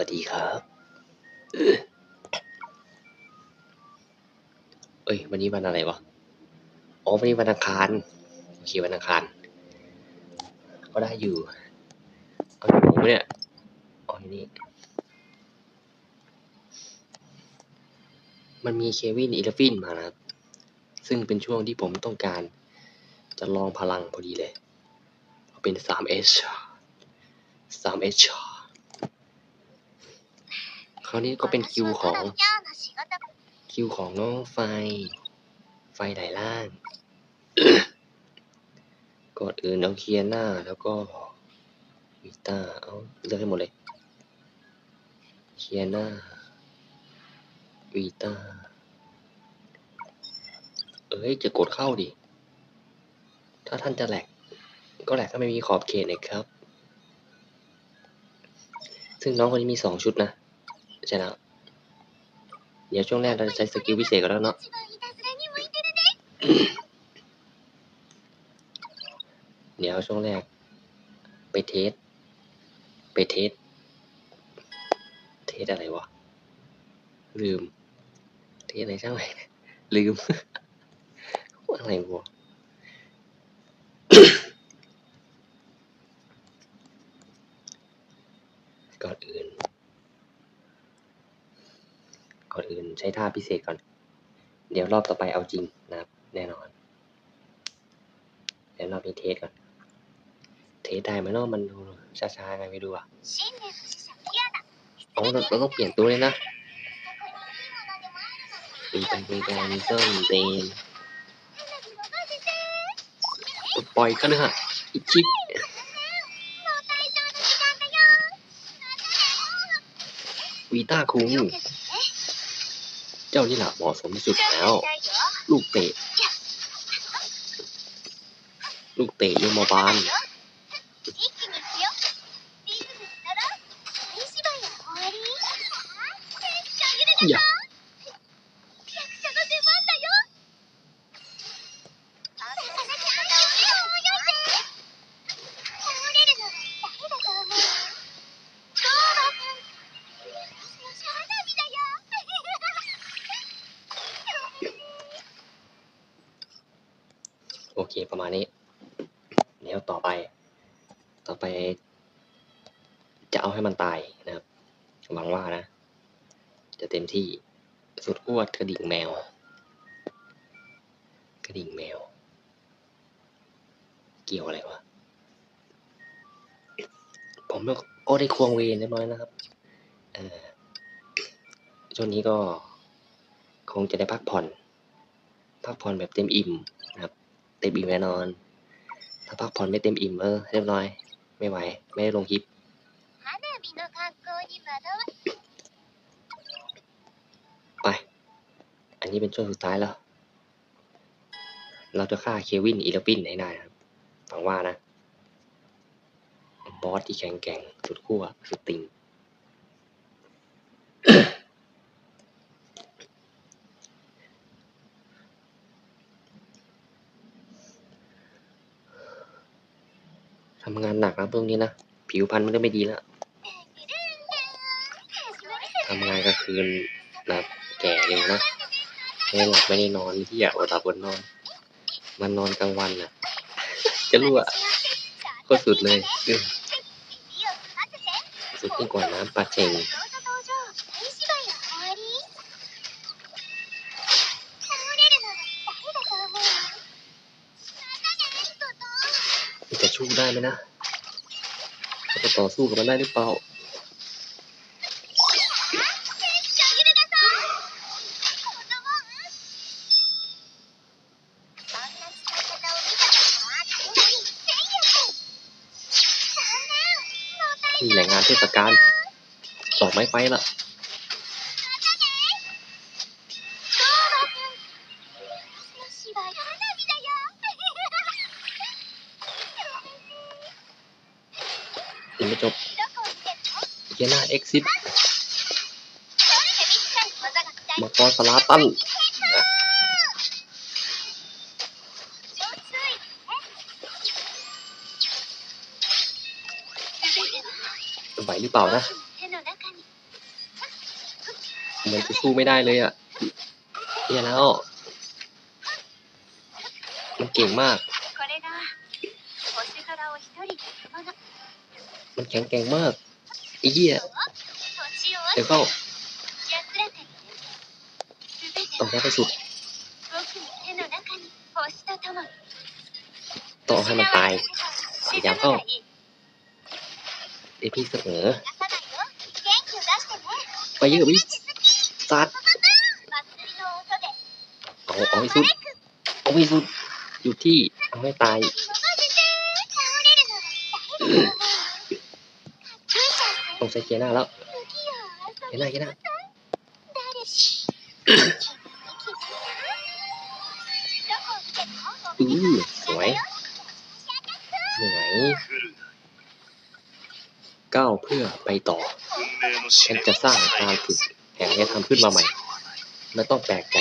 วัสดีครับเอ้ย วันนี้วันอะไรวะ อ๋อ วันนี้วันอังคาร โอเค วันอังคาร ก็ได้อยู่ เอาอยู่ไหนวะเนี่ยอ๋อนี่ มันมีเควินอีลฟินมานะครับ ซึ่งเป็นช่วงที่ผมต้องการ จะลองพลังพอดีเลยเอาเป็น 3H 3H คราวนี้ก็เป็นคิวของคิวของน้องไฟ ไฟไหลล่างก่อนอื่นเอาเคลียร์หน้าแล้วก็วิต้าเอาเลือกให้หมดเลยเคลียร์หน้าวีต้าเอ้ยจะกดเข้าดิ ถ้าท่านจะแหลก ก็แหลกถ้าไม่มีขอบเขตนะครับ ซึ่งน้องคนนี้มีสองชุดนะ ใช่แล้ว เดี๋ยวช่วงแรกเราจะใช้สกิลพิเศษกันแล้วเนาะเดี๋ยวช่วงแรก ไปเทส ไปเทส เทสอะไรวะ ลืม เทสอะไรช่างไหนลืม อะไรวะ ก่อนอื่น ก่อนอื่น ใช้ท่าพิเศษก่อน เดี๋ยวรอบต่อไปเอาจริงนะครับ แน่นอนเดี๋ยวรอบนี้เทสก่อน เทสได้ไหมเนาะมันดูช้าๆไงไม่ดูอะเอาเราเราต้องเปลี่ยนตัวเลยนะเป็นเป็นเป็นการส้มเตนปล่อยกันนะฮะอีกชิปวีต้าคุงเจ้านี่แหละเหมาะสมที่สุดแล้ว ลูกเตะ ลูกเตะโยมบาล เคประมาณนี้เดี๋ยวต่อไป ต่อไป จะเอาให้มันตายนะครับหวังว่านะ จะเต็มที่สุดขั้วกระดิ่งแมว กระดิ่งแมว เกี่ยวอะไรวะผมก็ได้ควงเวรเรียบร้อยนะครับช่วงนี้ก็คงจะได้พักผ่อน พักผ่อนแบบเต็มอิ่ม ต็มอิ่มแน่นอน ถ้าพักผ่อนไม่เต็มอิ่มเออเรียบร้อย ไม่ไหว ไม่ได้ลงคลิปไป อันนี้เป็นช่วงสุดท้ายแล้ว เราจะฆ่าเควินอีลปินให้ได้นะครับหวังว่านะ บอสที่แข็งแกร่งสุดขั้วสุดติง ทำงานหนักนะพวกนี้นะ ผิวพรรณมันก็ไม่ดีแล้วทำงานกลางคืนแบบแก่เร็วนะไม่หลับไม่ได้นอนที่อยากอดหลับอดนอน มันนอนกลางวันน่ะ จะรู้อะก็สุดเลยสุดยิ่งกว่าน้ำปลาเจง ได้ไหมนะจะต่อสู้กับมันได้หรือเปล่านี่แหละงานเทศกาลดอกไม้ไฟละังไม่จบเกียหน้าเอ็กซิสมาตอนสลาตันไหวหรือเปล่านะเหมือนจะสู้ไม่ได้เลยอะเนี่ยแล้ว มันเก่งมาก แข็งแกร่งมากไอ้เหี้ยเดี๋ยวเข้าต่อได้ไปสุด ต่อให้มันตายพยายามเข้าเอพี่เสมอไปเยอะวิซัดเอาเอาให้สุดเอาให้สุดอยู่ที่เอาให้ตาย งสัยเขียนหน้าแล้วเกียนหน้าเกียนหน้าอือสวยสวยก้าวเพื่อไปต่อ ฉันจะสร้างกามถึงแห่งนี้ทำขึ้นมาใหม่ ไม่ต้องแปลกใจ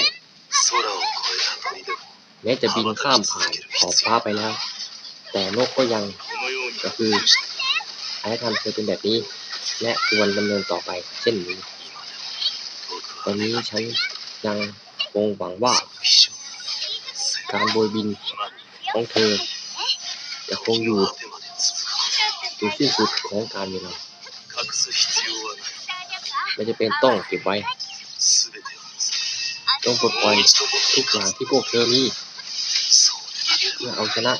แม้จะบินข้ามผ่านขอบฟ้าไปแล้ว แต่นกก็ยังก็คืออารยธรรมเคยเป็นแบบนี้ และควรดำเนินต่อไป เช่นนี้ ตอนนี้ฉันยังคงหวังว่า การโบยบินของเธอ จะคงอยู่ถึงที่สุดของการเวลาไม่จะเป็นต้องเก็บไว้ต้องปลดปล่อยทุกอย่างที่พวกเธอมีเพื่อเอาชนะ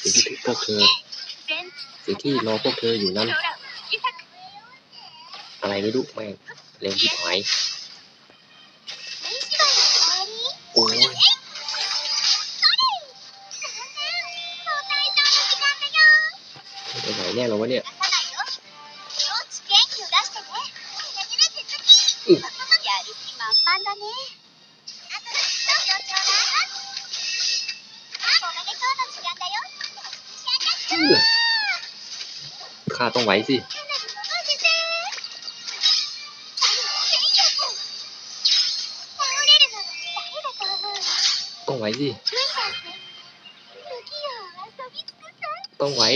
สิ่งที่พวกเธอ สิ่งที่รอพวกเธออยู่นั้น อะไรไม่รู้แม่เร็วที่หายโอ้ยไปไหนแน่หรอวะเนี่ยอืมาต้องไว้สิต้องไว้สิต้องไว้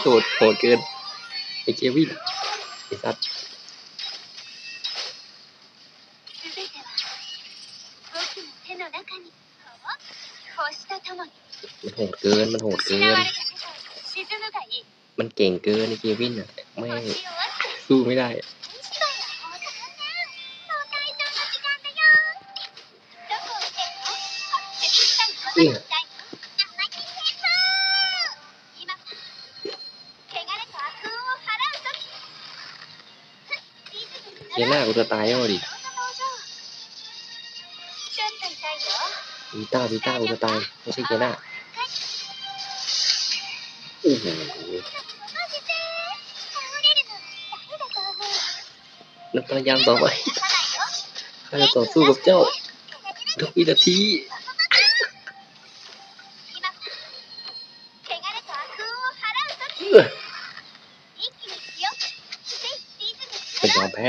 โหดโหดเกินไอเกวิ่ไอสัตว์มันโหดเกิน มันโหดเกิน มันเก่งเกินในเควินอะไม่สู้ไม่ได้เนี่ยเดี๋หน้ากูจะตายแล้วดิวีต้าวีต้ากูจะตายไม่ใช่เจน่า โอ้โหแล้วพยายามต่อไปข้าจะต่อสู้กับเจ้าทุกวินาทีเป็นยอมแพ้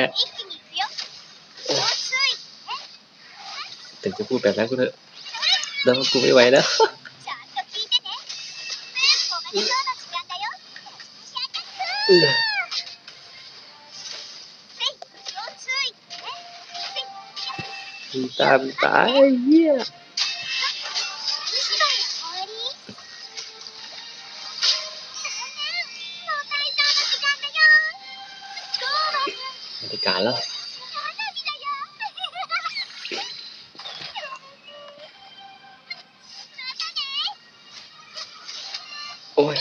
ถึงจะพูดแบบนั้นก็เถอะแล้วกูไม่ไหวแล้ว ừ. tam tái yeah. thì cả lớp ôi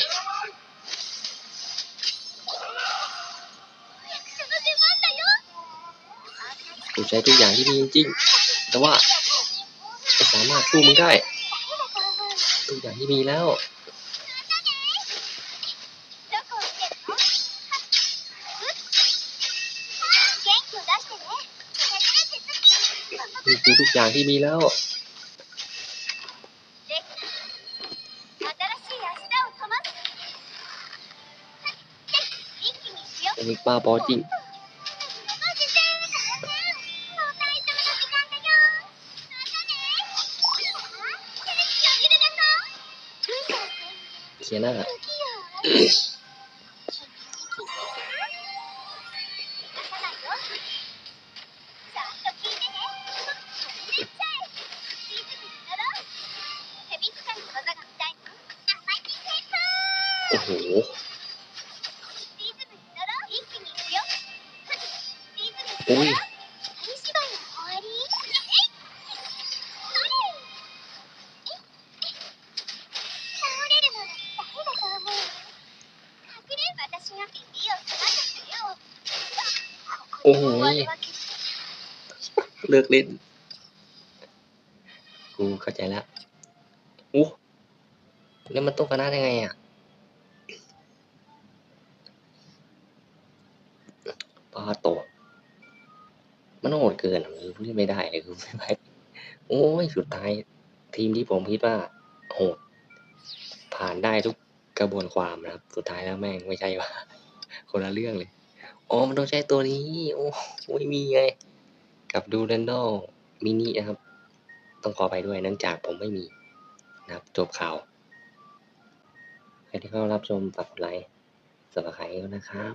ผมใช้ทุกอย่างที่มีจริงแต่ว่าไม่สามารถสู้มึงได้ ทุกอย่างที่มีแล้วคือทุกอย่างที่มีแล้วเป็นป้าบอจริง เคลียร์หน้าโอ้โหอ้ย เลิกเล่น กูเข้าใจแล้วโอ้แล้วมันต้องชนะได้ไงอะปาโตะมันโหดเกินอะมันเล่นไม่ได้เลยคือไม่ไหวโอ้ยสุดท้าย ทีมที่ผมคิดว่าโหด ผ่านได้ทุกกระบวนความนะครับ สุดท้ายแล้วแม่งไม่ใช่ว่าคนละเรื่องเลย อ๋อ มันต้องใช้ตัวนี้ โอ้ไม่มีไง กับดูเรนดอลมินินะครับ ต้องขอไปด้วยเนื่องจากผมไม่มีนะครับจบข่าวใครที่เข้ารับชมฝากกดไลค์สมัครใครนะครับ